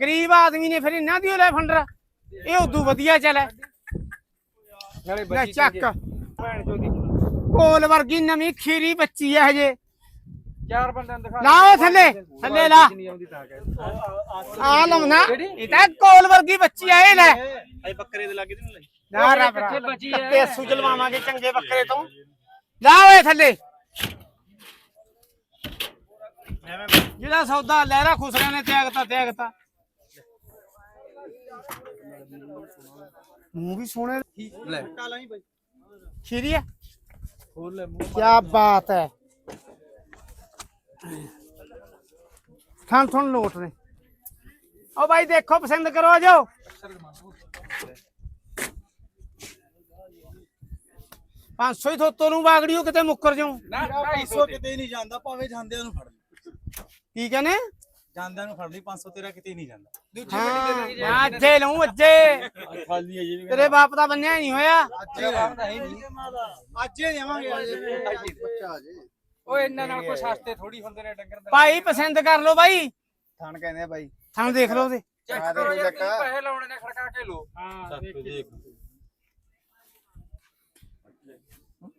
ਗਰੀਬ ਆਦਮੀ ਨੇ ਫਿਰ ਇਹਨਾਂ ਦੀ ਲੈ ਫੰਡਰ। ਇਹ ਉਦੋਂ ਵਧੀਆ ਚੱਲੇ ਨਾਲੇ ਲੈ ਬੱਚੀ ਚੱਕ। ਭੈਣ ਚੋਦੀ। ਕੋਲ ਵਰਗੀ ਨਵੀਂ ਖੀਰੀ ਬੱਚੀ ਐ ਹਜੇ। ਚਾਰ ਬੰਦਿਆਂ ਨੂੰ ਦਿਖਾ ਲਾ ਥੱਲੇ, ਥੱਲੇ ਲਾ। ਨਹੀਂ ਆਉਂਦੀ ਤਾਂ ਕਹਿ ਆ ਲਮਨਾ ਇਹ ਤਾਂ ਕੋਲ ਵਰਗੀ ਬੱਚੀ ਐ ਇਹ ਲੈ। ਅਈ ਬੱਕਰੇ ਦੇ ਲੱਗੇ ਤੈਨੂੰ ਨਾ ਰੱਬ ਕਿੱਥੇ ਬੱਚੀ ਐ? ਕੱਤੇ ਅਸੂ ਜਲਵਾਵਾਂਗੇ ਚੰਗੇ ਬੱਕਰੇ ਤੋਂ। ਲਾ ਓਏ ਥੱਲੇ। ਜਿਹੜਾ ਸੌਦਾ ਲਹਿਰਾ ਖੁਸਰਿਆਂ ਨੇ ਤਿਆਗਤਾ ਤਿਆਗਤਾ ਮੂੰਹ ਵੀ ਸੋਹਣੇ ਲੈ। ਖੀਰੀ ਹੈ? ਹੋਰ ਲੈ ਮੂੰਹ। ਕੀ ਬਾਤ ਹੈ। ਥਾਂ ਥਾਂ ਲੋਟ ਨੇ। ਓ ਭਾਈ ਦੇਖੋ ਪਸੰਦ ਕਰੋ ਆ ਜਾਓ ਪੰਜ ਸੌ ਹੀ ਥੋਤੋਂ ਨੂੰ ਵਾਗੜੀਓ ਕਿਤੇ ਮੁੱਕਰ ਜਾਉ ਨਾ 500 ਕਿਤੇ ਨਹੀਂ ਜਾਂਦਾ ਭਾਵੇਂ ਜਾਂਦਿਆਂ ਨੂੰ ਫੜ ਕੀ ਕਹਿੰਦੇ? ਜਾਂਦਿਆਂ ਨੂੰ ਫੜ ਲਈ 500 ਤੇਰਾ ਕਿਤੇ ਨਹੀਂ ਜਾਂਦਾ। ਦੂਜੀ ਤੇ ਮੈਂ ਅੱਜੇ ਲਊ ਅੱਜੇ। ਖਾਲੀ ਹੈ ਜੀ ਤੇਰੇ ਬਾਪ ਦਾ ਬੰਨਿਆ ਨਹੀਂ ਹੋਇਆ। ਅੱਜ ਹੀ ਜਾਵਾਂਗੇ ਓਏ ਇਹਨਾਂ ਨਾਲ ਕੋਈ ਸਸਤੇ ਥੋੜੀ ਹੁੰਦੇ ਨੇ ਡੰਗਰ ਦਾ ਭਾਈ ਪਸੰਦ ਕਰ ਲਓ ਭਾਈ ਥਣ ਕਹਿੰਦੇ ਆ ਬਾਈ। ਥਾਂ ਦੇਖ ਲਓ ਉਹਦੇ। ਚੈੱਕ ਕਰੋ ਯਾਰ ਤੁਸੀਂ ਪੈਸੇ ਲਾਉਣੇ ਨੇ ਖੜਕਾ ਕੇ ਲੋ ਹਾਂ ਦੇਖ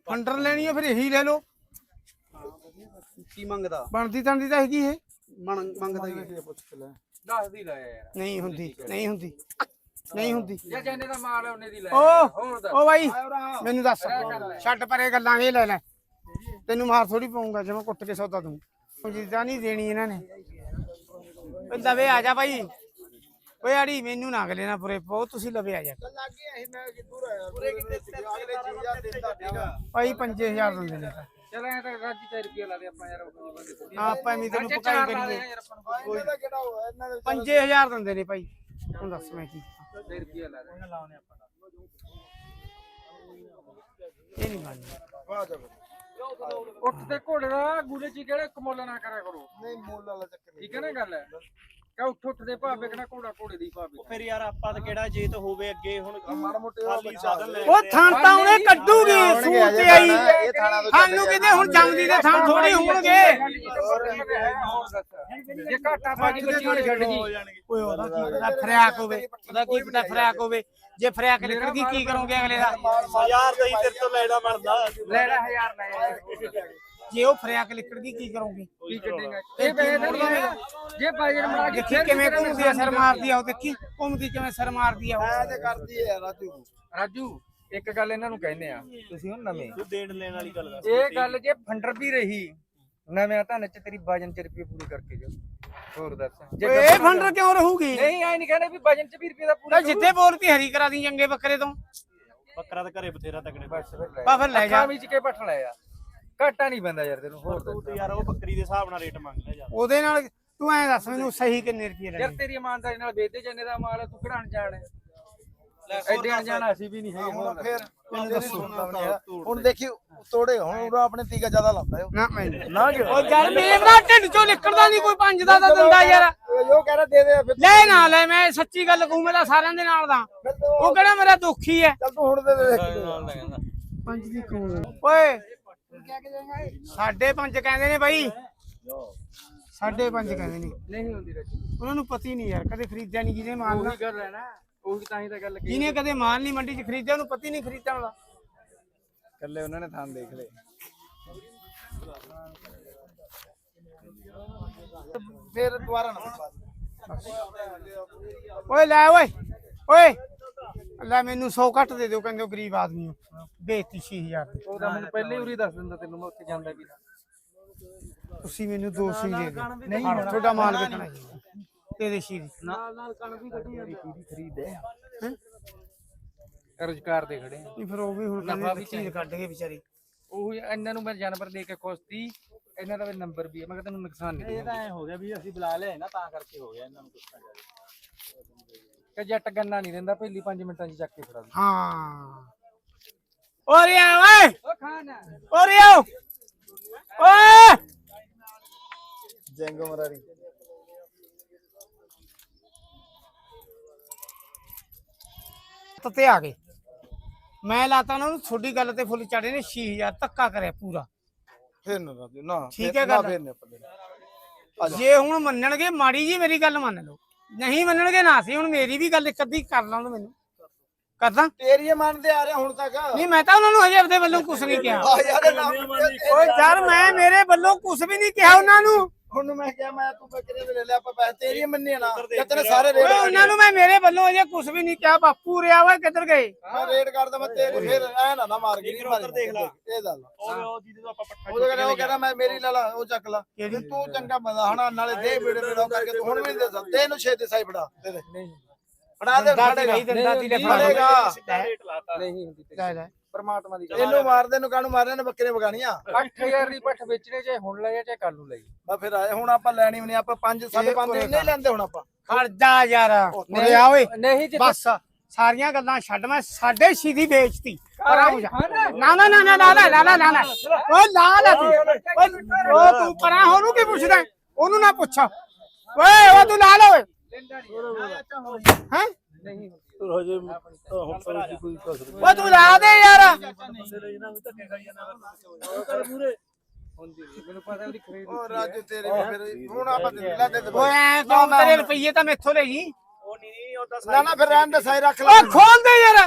ਫੰਡਰ ਲੈਣੀ ਹੈ ਫਿਰ ਇਹੀ ਲੈ ਲਓ। ਕੀ ਮੰਗਦਾ? ਬਣਦੀ ਤਾਂ ਤਾਂ ਹੈਗੀ ਇਹ। ਮੰਗਦਾ ਹੀ ਪੁੱਛ ਲੈ। 10 ਦੀ ਲਾਇਆ ਯਾਰ। ਨਹੀਂ ਹੁੰਦੀ ਨਹੀਂ ਹੁੰਦੀ ਨਹੀਂ ਹੁੰਦੀ। ਜੇ ਜੈਨੇ ਦਾ ਮਾਲ ਹੈ ਉਹਨੇ ਦੀ ਲੈ ਓ ਹੋਰ ਓ ਬਾਈ ਮੈਨੂੰ ਦੱਸ। ਛੱਡ ਪਰੇ ਗੱਲਾਂ ਇਹ ਲੈ ਲੈ। ਤੈਨੂੰ ਮਾਰ ਥੋੜੀ ਪਾਉਂਗਾ ਜੇ ਮੈਂ ਕੁੱਟ ਕੇ ਸੌਦਾ ਦੂੰ ਜਿੱਦਾਂ ਨਹੀਂ ਦੇਣੀ ਇਹਨਾਂ ਨੇ। ਓਏ ਲਵੇ ਆ ਜਾ ਬਾਈ। ਓਏ ਆੜੀ ਮੈਨੂੰ ਨਾ ਅਗਲੇ ਨਾ ਪੁਰੇ ਪਾਓ ਤੁਸੀਂ ਲਵੇ ਆ ਜਾ। ਭਾਈ 5000 ਦਿੰਦੇ ਨੇ। ਤਾਂ ਚਲ ਐ ਤਾਂ ਰਾਜੀ 4 ਰੁਪਏ ਲਾ ਦੇ ਆਪਾਂ ਯਾਰ ਉਹ ਬੰਦੇ ਹਾਂ, ਆਪਾਂ ਐਵੇਂ ਤੈਨੂੰ ਪਕਾਈ ਕਰੀਏ। ਯਾਰ ਆਪਾਂ ਨੂੰ। 5000 ਦਿੰਦੇ ਨੇ ਭਾਈ। ਹੁਣ ਦੱਸ ਮੈਂ ਕੀ 2 ਰੁਪਏ ਲਾ ਦੇ। ਲਾਉਣੇ ਆਪਾਂ ਇਹ ਨਹੀਂ ਬਣਦਾ ਉੱਠ ਤੇ ਘੋੜੇ ਦਾ ਗੁਰੇ ਚ ਕਿਹੜੇ ਕਮੋਲਾ ਨਾ ਕਰਿਆ ਕਰੋ। ਨਹੀਂ ਮੁੱਲ ਵਾਲਾ ਚੱਕਰ ਠੀਕ ਹੈ ਨਾ ਗੱਲ? ਕਹ ਉੱਠ ਉੱਠ ਦੇ ਭਾਵੇਂ ਕਿਹੜਾ ਘੋੜਾ ਘੋੜੇ ਦੀ ਭਾਵੇਂ ਫਿਰ ਯਾਰ ਆਪਾਂ ਤਾਂ ਕਿਹੜਾ ਜੇ ਤਾਂ ਹੋਵੇ ਅੱਗੇ ਹੁਣ ਖਾਲੀ ਸਾਧਨ ਲੈ ਉਹ ਥਾਂ ਤਾਂ ਉਹਨੇ ਕੱਢੂਗੀ ਸੂਰ ਤੇ ਆਈ। ਇਹ ਥਾਣਾ ਤੋਂ ਸਾਨੂੰ ਕਿਤੇ ਹੁਣ ਜੰਮਦੀ ਦੇ ਥਾਂ ਥੋੜੀ ਹੋਣਗੇ। ਜੇ ਘਾਟਾ ਬਾਜੀ ਬੱਚੀ ਹੋਣੀ ਛੱਡ ਜੀ ਓਏ ਉਹਦਾ ਕੀ ਪਤਾ ਫਰਿਆਕ ਹੋਵੇ। ਉਹਦਾ ਕੀ ਪਤਾ ਫਰਿਆਕ ਹੋਵੇ। ਜੇ ਫਰਿਆਕ ਨਿਕਲ ਗਈ ਕੀ ਕਰੋਗੇ ਅਗਲੇ ਦਾ? ਯਾਰ ਨਹੀਂ ਤੇਰੇ ਤੋਂ ਲੈਣਾ ਬਣਦਾ। ਲੈ ਲੈ ਹਜ਼ਾਰ ਲੈ। ਜੇ ਉਹ ਗਈ ਕੀ ਕਰੋਗੇ? ਕੀ ਕੱਢੇਗਾ? ਇਹ ਪੈਸੇ ਤਾਂ ਨਹੀਂ ਹੈ? ਜੇ ਬਾਜਰ ਮਾਰ ਕੇ ਦੇਖੀ ਕਿਵੇਂ ਘੁੰਮਦੀ ਆ ਸਰ ਮਾਰਦੀ ਆ ਉਹ ਦੇਖੀ? ਘੁੰਮਦੀ ਕਿਵੇਂ ਸਰ ਮਾਰਦੀ ਆ ਉਹ? ਤੇ ਕਰਦੀ ਹੈ ਰਾਜੂ। ਰਾਜੂ ਇੱਕ ਗੱਲ ਇਹਨਾਂ ਨੂੰ ਕਹਿੰਦੇ ਆ ਤੁਸੀਂ ਹੁਣ ਨਵੇਂ। ਤੂੰ ਦੇਣ ਲੈਣ ਵਾਲੀ ਗੱਲ ਦੱਸ ਇਹ ਗੱਲ ਜੇ ਫੰਡਰ ਵੀ ਰਹੀ ਨਵੇਂ ਧਨ ਚ ਤੇਰੀ ਵਜਨ ਚ ਰੁਪਏ ਪੂਰੀ ਕਰਕੇ ਜਾ ਹੋਰ ਦੱਸ ਜੇ ਇਹ ਫੰਡਰ ਕਿਉਂ ਰਹੂਗੀ? ਨਹੀਂ ਐ ਨਹੀਂ ਕਹਿੰਦੇ ਵੀ ਵਜਨ ਚ ਵੀ ਰੁਪਏ ਦਾ ਪੂਰਾ ਤਾਂ ਜਿੱਥੇ ਬੋਲਤੀ ਹਰੀ ਕਰਾ ਦੀ ਚੰਗੇ ਬੱਕਰੇ ਤੋਂ। ਬੱਕਰਾ ਤਾਂ ਘਰੇ ਬਥੇਰਾ ਤਕੜੇ। ਬਸ ਫਿਰ ਲੈ ਬਾ ਫਿਰ ਲੈ ਜਾ। ਵਿੱਚ ਕੇ ਪੱਠ ਲੈ ਆ ਘਾਟਾ ਨਹੀਂ ਪੈਂਦਾ ਯਾਰ ਤੈਨੂੰ ਹੋਰ ਤੂੰ ਤੇ ਯਾਰ ਉਹ ਬੱਕਰੀ ਦੇ ਹਿਸਾਬ ਨਾਲ ਰੇਟ ਮੰਗਦਾ ਯਾਰ। ਉਹਦੇ ਨਾਲ ਤੂੰ ਐਂ ਦੱਸ ਮੈਨੂੰ ਸਹੀ ਕਿੰਨੇ ਰੁਪਏ ਯਾਰ ਲੈਣੇ? ਤੇਰੀ ਇਮਾਨਦਾਰੀ ਨਾਲ ਵੇਚਦੇ ਜੰਨੇ ਦਾ ਮਾਲ ਆ, ਤੂੰ ਕਿਹੜਾ ਅਣਜਾਣ ਹੈ? ਐਡੇ ਅਣਜਾਣ ਅਸੀਂ ਵੀ ਨਹੀਂ ਹੈਗੇ ਹੋਰ ਦੱਸ। ਮੈਨੂੰ ਦੱਸੋ। ਹੁਣ ਦੇਖੀ ਤੋੜੇ ਹੁਣ ਉਹਦਾ ਆਪਣੇ ਤੀਗਾ ਜ਼ਿਆਦਾ ਲਾਉਂਦਾ ਨਾ ਮੈਂ ਨਾ ਜੋ ਉਹ ਜਲ ਮੇਰਾ ਢਿੱਡ ਚੋਂ ਨਿਕਲਦਾ ਨਹੀਂ ਕੋਈ ਪੰਜ ਦਾ ਤਾਂ ਦਿੰਦਾ ਯਾਰ। ਉਹ ਕਹਿ ਰਿਹਾ ਦੇ ਦੇ ਫਿਰ ਲੈ ਨਾ ਲੈ ਮੈਂ ਸੱਚੀ ਗੱਲ ਕਹੂੰ ਮੈਂ ਤਾਂ ਸਾਰਿਆਂ ਦੇ ਨਾਲ ਦਾ। ਉਹ ਕਿਹੜਾ ਮੇਰਾ ਦੁੱਖੀ ਹੈ? ਚੱਲ ਤੂੰ ਹੁਣ ਦੇ ਦੇ। ਪੰਜ ਦੀ ਕੌਣ ਓਏ ਸਾਡੇ ਪੰਜ ਕਹਿੰਦੇ ਨੇ ਬਾਈ। ਸਾਡੇ ਪੰਜ ਕਹਿੰਦੇ ਨੇ। ਨਹੀਂ ਹੁੰਦੀ ਰਾਜੂ ਉਹਨਾਂ ਨੂੰ ਪਤੀ ਨਹੀਂ ਯਾਰ ਕਦੇ ਖਰੀਦਿਆ ਨਹੀਂ ਜਿਹਨੇ ਮਾਲ ਨਾ ਉਹੀ ਗੱਲ ਹੈ ਨਾ ਉਹੀ ਤਾਂ ਹੀ ਤਾਂ ਗੱਲ ਕੀ ਜਿਹਨੇ ਕਦੇ ਮਾਲ ਨਹੀਂ ਮੰਡੀ 'ਚ ਖਰੀਦਿਆ ਉਹਨੂੰ ਪਤੀ ਨਹੀਂ ਖਰੀਦਣ ਦਾ ਕੱਲੇ ਉਹਨਾਂ ਨੇ ਥਾਂ ਦੇਖ ਲਏ। ਫਿਰ ਦੁਬਾਰਾ ਨਾ ਓਏ ਲੈ ਓਏ ਓਏ। ਲੈ ਮੈਨੂੰ 100 ਘੱਟ ਦੇ ਦਿਓ ਕਹਿੰਦੇ ਉਹ ਗਰੀਬ ਆਦਮੀ ਹੋ। ਬੇਇੱਜ਼ਤੀ 6000 ਦੀ। ਉਹ ਤਾਂ ਮੈਨੂੰ ਪਹਿਲੇ ਹੀ ਉਰੀ ਦੱਸ ਦਿੰਦਾ ਤੈਨੂੰ ਮੈਂ ਉੱਥੇ ਜਾਂਦਾ ਵੀ ਤੁਸੀਂ ਮੈਨੂੰ ਦੋ ਸੀ ਦੇ ਦਿਓ। ਨਹੀਂ ਤੁਹਾਡਾ ਮਾਲ ਵਿਕਣਾ ਜੀ। ਤੇਰੇ ਸ਼ੀਰ ਨਾਲ ਨਾਲ ਕਣ ਵੀ ਕੱਢੀ ਜਾਂਦੀ ਪੂਰੀ ਖਰੀਦੇ ਰੁਜ਼ਗਾਰ ਦੇ ਖੜੇ। ਨਹੀਂ ਫਿਰ ਉਹ ਵੀ ਹੁਣ ਨਫਾ ਕਹਿੰਦੇ ਵੀ ਚੀਜ਼ ਕੱਢ ਕੇ ਵਿਚਾਰੀ। ਉਹੀ ਇਹਨਾਂ ਨੂੰ ਮੈਂ ਜਾਨਵਰ ਦੇ ਕੇ ਖੁਸ਼ਤੀ ਇਹਨਾਂ ਦਾ ਵੀ ਨੰਬਰ ਵੀ ਹੈ ਮੈਂ ਕਿਹਾ ਤੈਨੂੰ ਨੁਕਸਾਨ ਨਹੀਂ ਇਹ ਤਾਂ ਐ ਹੋ ਗਿਆ ਵੀ ਅਸੀਂ ਬੁਲਾ ਲਿਆ ਨਾ ਤਾਂ ਕਰਕੇ ਹੋ ਗਿਆ ਇਹਨਾਂ ਨੂੰ ਗੁੱਸਾ ਜਾ ਕਿ ਜੱਟ ਗੰਨਾ ਨਹੀਂ ਦਿੰਦਾ ਪਹਿਲੀ 5 ਮਿੰਟਾਂ 'ਚ ਚੱਕ ਕੇ ਫੜਾ ਦੇ ਹਾਂ। ਓਰੇ ਆ ਓਏ! ਓ ਓਰੇ ਆਓ! ਓਏ! ਜੈਂਗੋ ਮਰਾਰੀ। ਤਤੇ ਆ ਗਏ। ਮੈਂ ਲਾਤਾ ਉਹਨਾਂ ਨੂੰ ਤੁਹਾਡੀ ਗੱਲ ਤੇ ਫੁੱਲ ਚੜੇ ਨੇ 6000 ਧੱਕਾ ਕਰਿਆ ਪੂਰਾ। ਫਿਰ ਨਾ ਨਾ ਠੀਕ ਫਿਰ- ਹੈ ਨਾ ਗੱਲ। ਜੇ। ਹੁਣ ਮੰਨਣਗੇ ਮਾੜੀ ਜੀ ਮੇਰੀ ਗੱਲ ਮੰਨ ਲਓ। ਨਹੀਂ ਮੰਨਣਗੇ ਨਾ ਸੀ ਹੁਣ ਮੇਰੀ ਵੀ ਗੱਲ ਇੱਕ ਅੱਧੀ ਕਰ ਲਾਉਣ ਮੈਨੂੰ। ਕਰਦਾ? ਤੇਰੀ ਮੰਨਦੇ ਆ ਰਹੇ ਹੁਣ ਤੱਕ। ਨਹੀਂ ਮੈਂ ਤਾਂ ਉਹਨਾਂ ਨੂੰ ਹਜੇ ਆਪਦੇ ਵੱਲੋਂ ਕੁਝ ਨਹੀਂ ਕਿਹਾ। ਆ ਯਾਰ ਨਾਮ ਓਏ ਯਾਰ ਮੈਂ ਮੇਰੇ ਵੱਲੋਂ ਕੁਝ ਵੀ ਨਹੀਂ ਕਿਹਾ ਉਹਨਾਂ ਨੂੰ। ਹੁਣ ਮੈਂ ਕਿਹਾ ਮੈਂ ਤੂੰ ਬੱਕਰੇ ਦੇ ਲੈ ਲਿਆ ਆਪਾਂ ਪੈਸੇ ਤੇਰੀ ਮੰਨੀ ਨਾ। ਤੇਰੇ ਸਾਰੇ ਰੇਟ ਓਏ ਉਹਨਾਂ ਨੂੰ ਮੈਂ ਮੇਰੇ ਵੱਲੋਂ ਹਜੇ ਕੁਝ ਵੀ ਨਹੀਂ ਕਿਹਾ ਬਾਪੂ ਰਿਆ ਓਏ ਕਿੱਧਰ ਗਏ? ਮੈਂ ਰੇਟ ਕਰਦਾ ਮੈਂ ਤੇਰੀ ਫਿਰ ਐ ਨਾ ਨਾ ਮਾਰ ਗਈ ਮਾਰ ਦੇਖ ਲੈ। ਇਹ ਗੱਲ ਉਹ ਜਿਹਦੇ ਤੋਂ ਆਪਾਂ ਪੱਠਾ ਉਹਦੇ ਕਹਿੰਦਾ ਉਹ ਕਹਿੰਦਾ ਮੈਂ ਮੇਰੀ ਲੈ ਲਾ ਉਹ ਚੱਕ ਲਾ। ਤੇ ਚੰਗਾ ਬੰਦਾ ਹਣਾ ਨਾਲੇ ਦੇ ਵੀੜੇ ਵੀੜਾ ਕਰਕੇ ਤੂੰ ਹੁਣ ਵੀ ਨਹੀਂ ਦੇ ਸਕਦਾ। ਇਹਨੂੰ ਛੇ ਦੇ ਸਾਈ ਫੜਾ ਦੇ ਦੇ। ਫੜਾ ਦੇ ਫੜੇਗਾ। ਨਹੀਂ ਦਿੰਦਾ ਤੀ ਲੈ ਫੜੇਗਾ। ਰੇਟ ਲਾਤਾ। ਨਹੀਂ ਹੁੰਦੀ। ਲੈ ਲੈ। ਪਰਮਾਤਮਾ ਦੀ ਇਹਨੂੰ ਮਾਰਦੇ ਨੂੰ ਕਾਹਨੂੰ ਮਾਰਦੇ ਨੇ? ਬੱਕਰੇ ਵਗਾਣੀਆਂ 8000 ਦੀ ਪੱਠ ਵੇਚਣੇ ਚਾਹੇ ਹੁਣ ਲੈ ਜਾ ਚਾਹੇ ਕੱਲ ਨੂੰ ਲੈ ਬਾ ਫਿਰ ਆਏ ਹੁਣ ਆਪਾਂ ਲੈਣੀ ਵੀ ਨਹੀਂ ਆਪਾਂ 5 5.5 ਦੇ ਨਹੀਂ ਲੈਂਦੇ ਹੁਣ ਆਪਾਂ। ਖੜ ਜਾ ਯਾਰ ਉਰੇ ਆ ਓਏ। ਨਹੀਂ ਬਸ ਸਾਰੀਆਂ ਗੱਲਾਂ ਛੱਡ ਮੈਂ ਸਾਢੇ ਛੇ ਦੀ ਵੇਚਤੀ। ਪਰ ਜਾ। ਨਾ ਨਾ ਨਾ ਨਾ ਲਾ ਲੈ ਲਾ ਲੈ ਲਾ ਲੈ ਓ ਲਾ ਲੈ ਤੂੰ। ਓ ਤੂੰ ਪਰਾਂ ਉਹਨੂੰ ਕੀ ਪੁੱਛਦਾ? ਉਹਨੂੰ ਨਾ ਪੁੱਛ। ਓਏ ਉਹ ਤੂੰ ਲਾ ਲੈ ਓਏ। ਹੈ? ਨਹੀਂ। ਓ ਤੂੰ ਲਾ ਦੇ ਯਾਰ। ਹੁੰਦੀ ਨੀ। ਮੈਨੂੰ ਪਤਾ ਉਹਦੀ ਖਰੀਦ ਉਹ ਰਾਜੂ ਤੇਰੇ ਵੀ ਫਿਰ ਹੁਣ ਆਪਾਂ ਦੇ ਲੈ ਦੇ ਓਏ ਐ ਤੂੰ ਤੇਰੇ ਰੁਪਈਏ ਤਾਂ ਮੈਥੋਂ ਲੈ ਜੀ। ਉਹ ਨਹੀਂ ਨਹੀਂ ਉਹਦਾ ਨਾ ਨਾ ਫਿਰ ਰਹਿਣ ਦੇ ਸਾਈ ਰੱਖ ਲੈ। ਓ ਖੋਲ ਦੇ ਯਾਰ।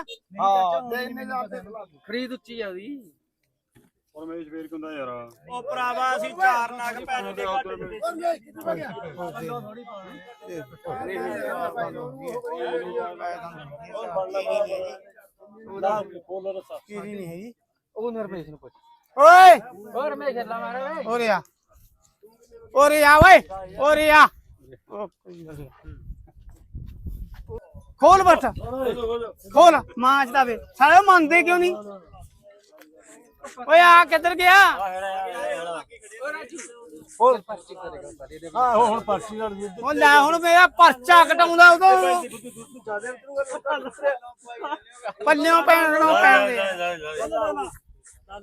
ਹਾਂ ਦੇ ਇੰਨੇ ਜਾ ਦੇ ਖਰੀਦ ਉੱਚੀ ਆ ਉਹਦੀ। ਉਹ ਭਰਾਵਾ ਅਸੀਂ ਚਾਰ ਨਗ ਪੈਸੇ ਦੇ ਘੱਟ ਦਿੱਤੇ। ਕੀਰੀ ਨਹੀਂ ਹੈਗੀ? ਉਹ ਨਰਮੇਸ਼ ਨੂੰ ਪੁੱਛ। ਓਏ! ਹੋਰ ਮੈਂ ਛੱਲਾ ਮਾਰੇ ਓਏ। ਓਰੇ ਆ। ਓਰੇ ਆ ਓਏ! ਓਰੇ ਆ। ਓ ਕੋਈ ਗੱਲ ਨੀ। ਖੋਲ। ਬੱਟ ਖੋਲ ਦਾ ਵੇ ਸਾਰੇ ਮੰਨਦੇ ਕਿਉਂ ਨਹੀਂ? ਓਏ ਆ ਕਿੱਧਰ ਗਿਆ? ਹੋਰ। ਪਰਚੀ ਕਰੇਗਾ ਸਾਰੇ ਦੇ ਉਹ ਲੈ ਹੁਣ ਮੇਰਾ ਪਰਚਾ ਕਟਾਉਂਦਾ ਉਦੋਂ। ਪੱਲਿਓਂ ਪੈਣੋਂ ਪੈਣਦੇ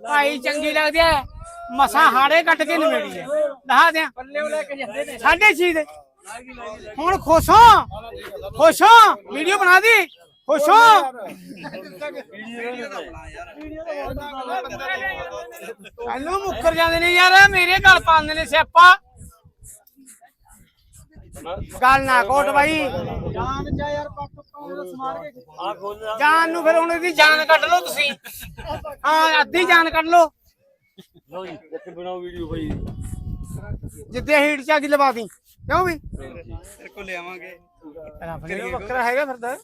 ਭਾਈ ਚੰਗੀ ਲੱਗਦੀ ਐ। ਮਸਾ ਹਾੜੇ ਕੱਟ ਕੇ ਨਵੇੜੀ ਐ। ਦੱਸ ਦਿਆਂ। ਪੱਲੇ ਲੈ ਕੇ ਜਾਂਦੇ ਨੇ। ਸਾਢੇ ਛੇ ਦੇ। ਹੁਣ ਖੁਸ਼ ਹੋ? ਖੁਸ਼ ਹੋ? ਵੀਡੀਓ ਬਣਾ ਦੀ। ਖੁਸ਼ ਹੋ। ਇਹਨੂੰ ਮੁੱਕਰ ਜਾਂਦੇ ਨੇ ਯਾਰ ਮੇਰੇ ਘਰ ਪਾਉਂਦੇ ਨੇ ਸਿਆਪਾ। ਗੱਲ ਨਾ ਕੋਟ ਬਾਈ। ਜਾਨ ਚਾ ਯਾਰ ਪੱਕ ਪਾਉਂ ਸਮਾਰ ਕੇ ਜਾਨ ਨੂੰ ਫਿਰ ਹੁਣ ਇਹਦੀ ਜਾਨ ਕੱਢ ਲਓ ਤੁਸੀਂ। ਹਾਂ ਅੱਧੀ ਜਾਨ ਕੱਢ ਲਓ। ਲਓ ਜੀ ਇੱਥੇ ਬਣਾਓ ਵੀਡੀਓ ਭਾਈ ਜਿੱਦੇ ਹੀਟ ਚ ਅੱਗ ਲਵਾ ਦੀ। ਕਿਉਂ ਵੀ? ਤੇਰੇ ਕੋਲ ਲਿਆਵਾਂਗੇ। ਬੱਕਰਾ ਹੈਗਾ ਫਿਰਦਾ।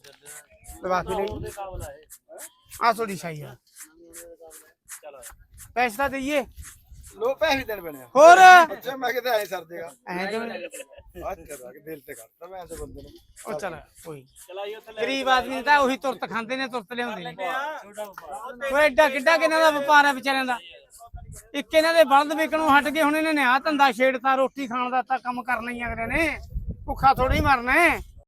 ਲਵਾ ਕੇ ਲਈ ਆ ਥੋੜੀ ਸ਼ਾਈ ਆ ਪੈਸੇ ਤਾਂ ਦਈਏ ਲੋ ਪੈਸੇ ਦੇਣ ਪੈਣੇ ਆ ਹੋਰ? ਅੱਛਾ ਮੈਂ ਕਿਤੇ ਆਏ ਸਰ ਦੇਗਾ ਐ ਕਿਵੇਂ ਅੱਜ ਕਰ ਕੇ ਦਿਲ ਤੇ ਕਰਦਾ ਮੈਂ ਐਸੇ ਬੰਦੇ ਨੂੰ ਉਹ ਚੱਲ ਕੋਈ ਚਲਾਈ ਉੱਥੇ ਗਰੀਬ ਆਦਮੀ ਤਾਂ ਉਹੀ ਤੁਰਤ ਖਾਂਦੇ ਨੇ ਤੁਰਤ ਲਿਆਉਂਦੇ ਨੇ ਉਹ ਐਡਾ ਕਿੱਡਾ ਕਿੰਨਾ ਦਾ ਵਪਾਰ ਹੈ ਵਿਚਾਰਿਆਂ ਦਾ ਇੱਕ ਇਹਨਾਂ ਦੇ ਬਲਦ ਵਿਕਣੋਂ ਹਟ ਗਏ ਹੁਣ ਇਹਨਾਂ ਨੇ ਆ ਧੰਦਾ ਛੇੜਤਾ ਰੋਟੀ ਖਾਣ ਦਾ ਤਾਂ ਕੰਮ ਕਰਨਾ ਹੀ ਅਗਲੇ ਨੇ ਭੁੱਖਾ ਥੋੜੀ ਮਰਨਾ ਹੈ